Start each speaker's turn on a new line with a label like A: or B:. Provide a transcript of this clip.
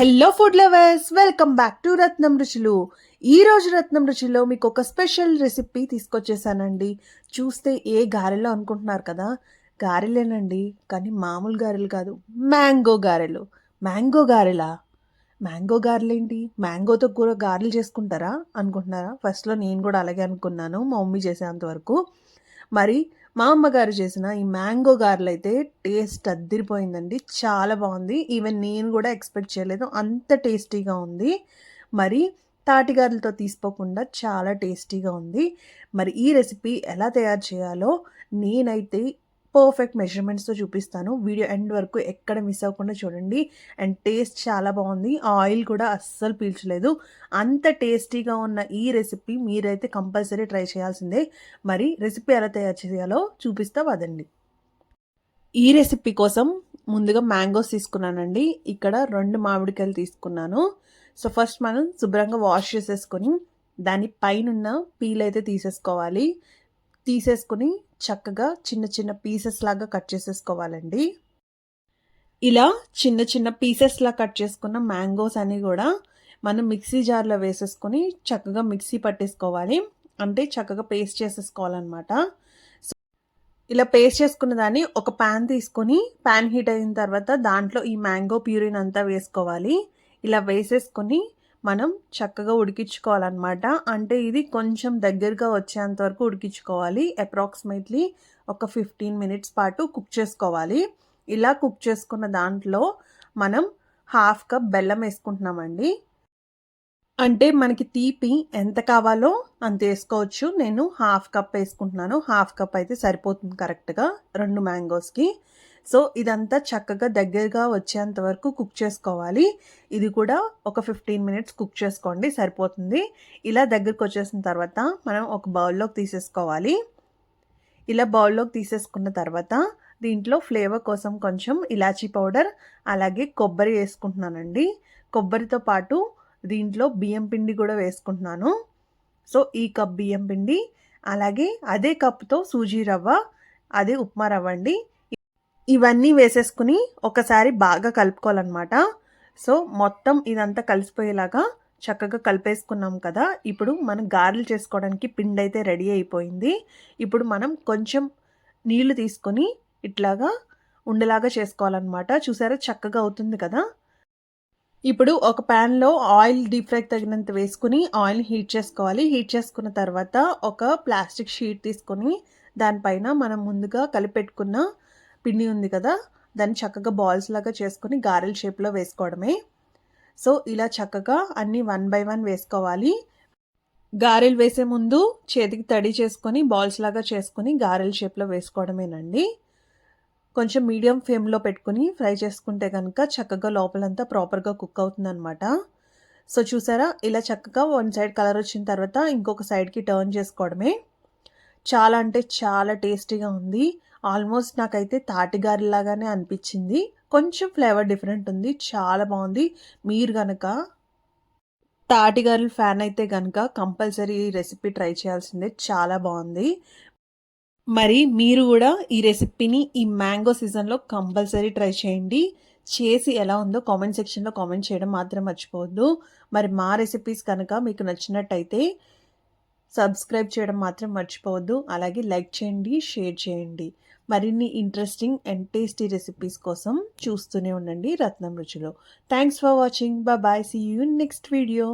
A: Hello food lovers welcome back to Ratnam Ruchulu. ఈ రోజు రత్నం రుచిలో మీకు ఒక స్పెషల్ రెసిపీ తీసుకొచ్చేసానండి. చూస్తే ఏ గారెలో అనుకుంటున్నారు కదా? గారెలేనండి కానీ మామూలు గారెలు కాదు మ్యాంగో గారెలు. మ్యాంగో గారెలా? మ్యాంగో గారెలేంటి? మ్యాంగోతో కూర గారెలు చేసుకుంటారా అనుకుంటున్నారా? ఫస్ట్లో నేను కూడా అలాగే అనుకున్నాను మా మమ్మీ చేసేంత వరకు. మరి మా అమ్మగారు చేసిన ఈ మ్యాంగో గారెలు అయితే టేస్ట్ అద్దిరిపోయిందండి. చాలా బాగుంది. ఈవెన్ నేను కూడా ఎక్స్పెక్ట్ చేయలేదు. అంత టేస్టీగా ఉంది. మరి తాటిగారులతో తీసుకోకుండా చాలా టేస్టీగా ఉంది. మరి ఈ రెసిపీ ఎలా తయారు చేయాలో నేనైతే పర్ఫెక్ట్ మెజర్మెంట్స్తో చూపిస్తాను. వీడియో ఎండ్ వరకు ఎక్కడ మిస్ అవ్వకుండా చూడండి. అండ్ టేస్ట్ చాలా బాగుంది. ఆయిల్ కూడా అస్సలు పీల్చలేదు. అంత టేస్టీగా ఉన్న ఈ రెసిపీ మీరైతే కంపల్సరీ ట్రై చేయాల్సిందే. మరి రెసిపీ ఎలా తయారు చేయాలో చూపిస్తా వదండి. ఈ రెసిపీ కోసం ముందుగా మ్యాంగోస్ తీసుకున్నానండి. ఇక్కడ రెండు మామిడికాయలు తీసుకున్నాను. సో ఫస్ట్ మనం శుభ్రంగా వాష్ చేసేసుకొని దాని పైనున్న పీల్ అయితే తీసేసుకోవాలి. తీసేసుకుని చక్కగా చిన్న చిన్న పీసెస్ లాగా కట్ చేసేసుకోవాలండి. ఇలా చిన్న చిన్న పీసెస్లా కట్ చేసుకున్న మ్యాంగోస్ అని కూడా మనం మిక్సీ జార్లో వేసేసుకొని చక్కగా మిక్సీ పట్టేసుకోవాలి. అంటే చక్కగా పేస్ట్ చేసేసుకోవాలన్నమాట. సో ఇలా పేస్ట్ చేసుకున్న దాన్ని ఒక ప్యాన్ తీసుకొని ప్యాన్ హీట్ అయిన తర్వాత దాంట్లో ఈ మ్యాంగో ప్యూరిన్ అంతా వేసుకోవాలి. ఇలా వేసేసుకొని మనం చక్కగా ఉడికించుకోవాలన్నమాట. అంటే ఇది కొంచెం దగ్గరగా వచ్చేంత వరకు ఉడికించుకోవాలి. అప్రాక్సిమేట్లీ ఒక ఫిఫ్టీన్ మినిట్స్ పాటు కుక్ చేసుకోవాలి. ఇలా కుక్ చేసుకున్న దాంట్లో మనం హాఫ్ కప్ బెల్లం వేసుకుంటున్నామండి. అంటే మనకి తీపి ఎంత కావాలో అంత వేసుకోవచ్చు. నేను హాఫ్ కప్ వేసుకుంటున్నాను. హాఫ్ కప్ అయితే సరిపోతుంది కరెక్ట్గా రెండు మ్యాంగోస్కి. సో ఇదంతా చక్కగా దగ్గరగా వచ్చేంత వరకు కుక్ చేసుకోవాలి. ఇది కూడా ఒక ఫిఫ్టీన్ మినిట్స్ కుక్ చేసుకోండి సరిపోతుంది. ఇలా దగ్గరకు వచ్చేసిన తర్వాత మనం ఒక బౌల్లోకి తీసేసుకోవాలి. ఇలా బౌల్లోకి తీసేసుకున్న తర్వాత దీంట్లో ఫ్లేవర్ కోసం కొంచెం ఇలాచీ పౌడర్ అలాగే కొబ్బరి వేసుకుంటున్నానండి. కొబ్బరితో పాటు దీంట్లో బియ్యం పిండి కూడా వేసుకుంటున్నాను. సో ఈ కప్ బియ్యం పిండి అలాగే అదే కప్తో సూజీ రవ్వ అదే ఉప్మా రవ్వ అండి. ఇవన్నీ వేసేసుకుని ఒకసారి బాగా కలుపుకోవాలన్నమాట. సో మొత్తం ఇదంతా కలిసిపోయేలాగా చక్కగా కలిపేసుకున్నాం కదా. ఇప్పుడు మనం గారెలు చేసుకోవడానికి పిండి అయితే రెడీ అయిపోయింది. ఇప్పుడు మనం కొంచెం నీళ్ళు తీసుకొని ఇట్లాగా ఉండేలాగా చేసుకోవాలన్నమాట. చూసారా? చక్కగా అవుతుంది కదా. ఇప్పుడు ఒక ప్యాన్లో ఆయిల్ డీప్ ఫ్రై తగినంత వేసుకుని ఆయిల్ హీట్ చేసుకోవాలి. హీట్ చేసుకున్న తర్వాత ఒక ప్లాస్టిక్ షీట్ తీసుకొని దానిపైన మనం ముందుగా కలిపెట్టుకున్న పిండి ఉంది కదా దాన్ని చక్కగా బాల్స్ లాగా చేసుకొని గారెల షేప్లో వేసుకోవడమే. సో ఇలా చక్కగా అన్నీ వన్ బై వన్ వేసుకోవాలి. గారెలు వేసే ముందు చేతికి తడి చేసుకొని బాల్స్ లాగా చేసుకొని గారెల షేప్లో వేసుకోవడమేనండి. కొంచెం మీడియం ఫ్లేమ్లో పెట్టుకుని ఫ్రై చేసుకుంటే కనుక చక్కగా లోపలంతా ప్రాపర్గా కుక్ అవుతుందన్నమాట. సో చూసారా? ఇలా చక్కగా వన్ సైడ్ కలర్ వచ్చిన తర్వాత ఇంకొక సైడ్కి టర్న్ చేసుకోవడమే. చాలా అంటే చాలా టేస్టీగా ఉంది. ఆల్మోస్ట్ నాకైతే తాటిగారిలాగానే అనిపించింది. కొంచెం ఫ్లేవర్ డిఫరెంట్ ఉంది. చాలా బాగుంది. మీరు కనుక తాటిగారుల ఫ్యాన్ అయితే కనుక కంపల్సరీ ఈ రెసిపీ ట్రై చేయాల్సిందే. చాలా బాగుంది. మరి మీరు కూడా ఈ రెసిపీని ఈ మ్యాంగో సీజన్లో కంపల్సరీ ట్రై చేయండి. చేసి ఎలా ఉందో కామెంట్ సెక్షన్లో కామెంట్ చేయడం మాత్రం మర్చిపోవద్దు. మరి మా రెసిపీస్ కనుక మీకు నచ్చినట్టయితే సబ్స్క్రైబ్ చేయడం మాత్రం మర్చిపోవద్దు. అలాగే లైక్ చేయండి షేర్ చేయండి. మరిన్ని ఇంట్రెస్టింగ్ అండ్ టేస్టీ రెసిపీస్ కోసం చూస్తూనే ఉండండి రత్నం రుచిలో. Thanks for watching bye see you next video